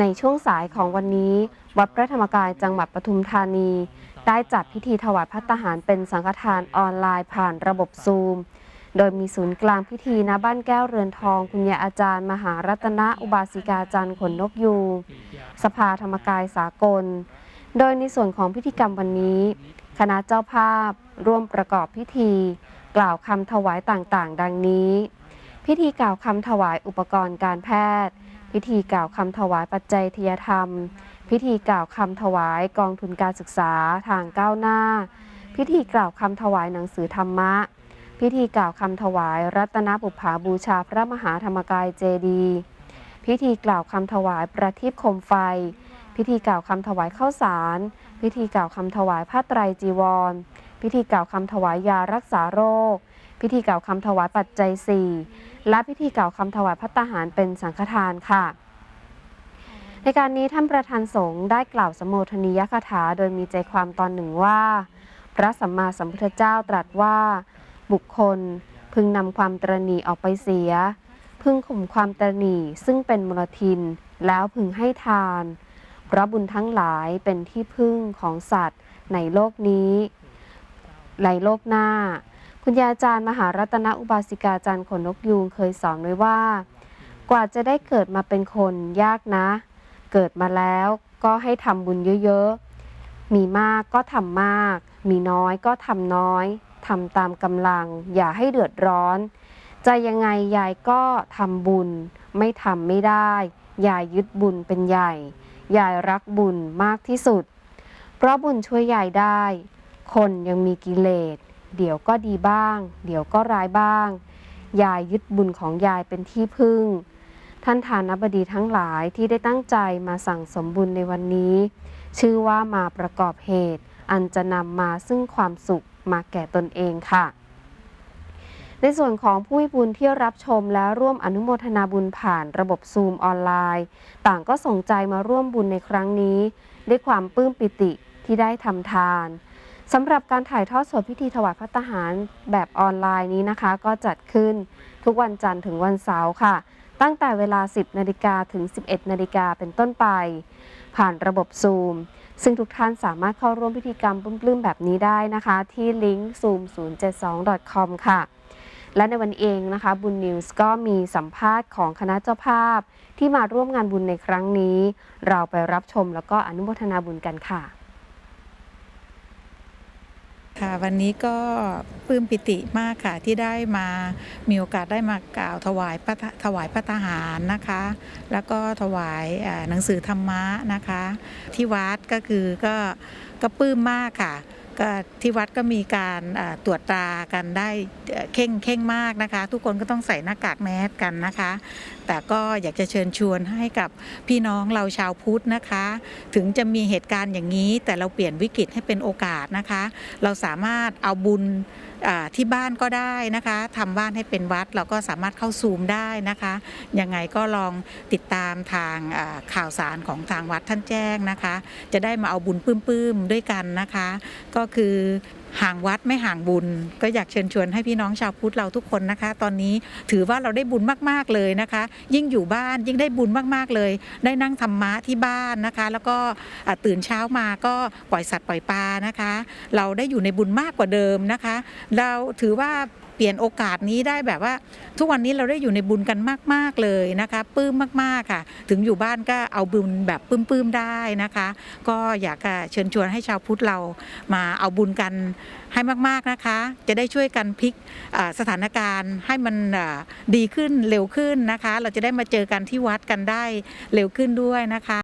ในช่วงสายของวันนี้ วัดพระธรรมกายจังหวัดปทุมธานี ได้จัดพิธีถวายพัตหารเป็นสังฆทานออนไลน์ผ่านระบบซูม โดยมีศูนย์กลางพิธีณบ้านแก้วเรือนทอง คุณยาอาจารย์ มหารัตนอุบาสิกาจันทร์ขนนกยูงสภาธรรมกายสากล โดยในส่วนของพิธีกรรมวันนี้ คณะเจ้าภาพ ร่วมประกอบพิธี กล่าวคำถวายต่างๆ ดังนี้ พิธีกล่าวคำถวายอุปกรณ์การแพทย์ พิธีกล่าวคำถวายปัจจัยทยธรรม พิธีกล่าวคำถวายกองทุนการศึกษาทางก้าวหน้า พิธีกล่าวคำถวายหนังสือธรรมะ พิธีกล่าวคำถวายรัตนบุภาบูชาพระมหาธรรมกายเจดี พิธีกล่าวคำถวายประทีปโคมไฟ พิธีกล่าวคำถวายข้าวสาร พิธีกล่าวคำถวายผ้าไตรจีวร พิธีกล่าวคำถวายยารักษาโรค พิธีกล่าวคำถวายปัจจัยสี่ และพิธีกล่าวคำถวายพัตตาหารเป็นสังฆทานค่ะ ในการนี้ท่านประธานสงฆ์ได้กล่าวสมโภชนียคาถาโดยมีใจความตอนหนึ่งว่า พระสัมมาสัมพุทธเจ้าตรัสว่า บุคคลพึงนำความตรณีออกไปเสีย พึงข่มความตรณีซึ่งเป็นมลทิน แล้วพึงให้ทานเพราะบุญทั้งหลายเป็นที่พึ่งของสัตว์ในโลกนี้ ในโลกหน้า คุณยาอาจารย์มหารัตนอุบาสิกาจันทร์ขนนกยูงเคยสอนไว้ว่า กว่าจะได้เกิดมาเป็นคนยากนะ เกิดมาแล้วก็ให้ทำบุญเยอะๆ มีมากก็ทำมาก มีน้อยก็ทำน้อยทำตามกำลัง อย่าให้เดือดร้อน จะยังไงยายก็ทำบุญ ไม่ทำไม่ได้ยายยึดบุญเป็นใหญ่ยายรักบุญมากที่สุด เพราะบุญช่วยยายได้ คนยังมีกิเลส เดี๋ยวก็ดีบ้าง เดี๋ยวก็ร้ายบ้าง ยายยึดบุญของยายเป็นที่พึ่ง ท่านทานบดีทั้งหลายที่ได้ตั้งใจมาสั่งสมบุญในวันนี้ ชื่อว่ามาประกอบเหตุ อันจะนำมาซึ่งความสุขมาแก่ตนเองค่ะ ในส่วนของผู้มีบุญที่รับชมและร่วมอนุโมทนาบุญผ่านระบบซูมออนไลน์ ต่างก็ส่งใจมาร่วมบุญในครั้งนี้ ด้วยความปลื้มปิติที่ได้ทำทาน สำหรับการถ่ายทอดสดพิธีถวายพระทหารแบบออนไลน์นี้นะคะ ก็จัดขึ้นทุกวันจันทร์ถึงวันเสาร์ค่ะ ตั้งแต่เวลา 10 นาฬิกาถึง 11 นาฬิกาเป็นต้นไป ผ่านระบบซูม ซึ่งทุกท่านสามารถเข้าร่วมพิธีกรรมปลื้มๆแบบนี้ได้นะคะ ที่ลิงก์ zoom072.com ค่ะ และในวันเองนะคะบุญนิวส์ก็มีสัมภาษณ์ของคณะเจ้าภาพ ที่มาร่วมงานบุญในครั้งนี้ เราไปรับชมแล้วก็อนุโมทนาบุญกันค่ะ ค่ะวันนี้ก็ปลื้มปิติมากค่ะที่ได้มามีโอกาสได้มากล่าวถวายพระถวายพระทหารนะคะ แล้วก็ถวายหนังสือธรรมะนะคะ ที่วัดก็คือก็ก็ปลื้มมากค่ะ ก็ที่วัดก็มีการตรวจตรากันได้เข่งเข่งมากนะคะ ทุกคนก็ต้องใส่หน้ากากแมสกันนะคะ แต่ก็อยากจะเชิญชวนให้กับพี่น้องเราชาวพุทธนะคะ ถึงจะมีเหตุการณ์อย่างนี้ แต่เราเปลี่ยนวิกฤตให้เป็นโอกาสนะคะ เราสามารถเอาบุญที่บ้านก็ได้นะคะทำบ้านให้เป็นวัดเราก็สามารถเข้าซูมได้นะคะยังไงก็ลองติดตามทางข่าวสารของทางวัดท่านแจ้งนะคะ จะได้มาเอาบุญปื้มๆด้วยกันนะคะ ก็คือห่างวัดไม่ห่างบุญ ก็อยากเชิญชวนให้พี่น้องชาวพุทธเราทุกคนนะคะ ตอนนี้ถือว่าเราได้บุญมากๆเลยนะคะ ยิ่งอยู่บ้านยิ่งได้บุญมากๆเลย ได้นั่งธรรมะที่บ้านนะคะ แล้วก็ตื่นเช้ามาก็ปล่อยสัตว์ปล่อยปลานะคะ เราได้อยู่ในบุญมากกว่าเดิมนะคะ เราถือว่า ปลี่ยนโอกาสนี้ได้แบบว่า ทุกวันนี้เราได้อยู่ในบุญกันมาก ๆ เลยนะคะปลื้มมากๆค่ะ ถึงอยู่บ้านก็เอาบุญแบบปลื้มๆได้นะคะ ก็อยากเชิญชวนให้ชาวพุทธเรามาเอาบุญกันให้มากๆนะคะ จะได้ช่วยกันพลิกสถานการณ์ให้มันดีขึ้นเร็วขึ้นนะคะ เราจะได้มาเจอกันที่วัดกันได้เร็วขึ้นด้วยนะคะ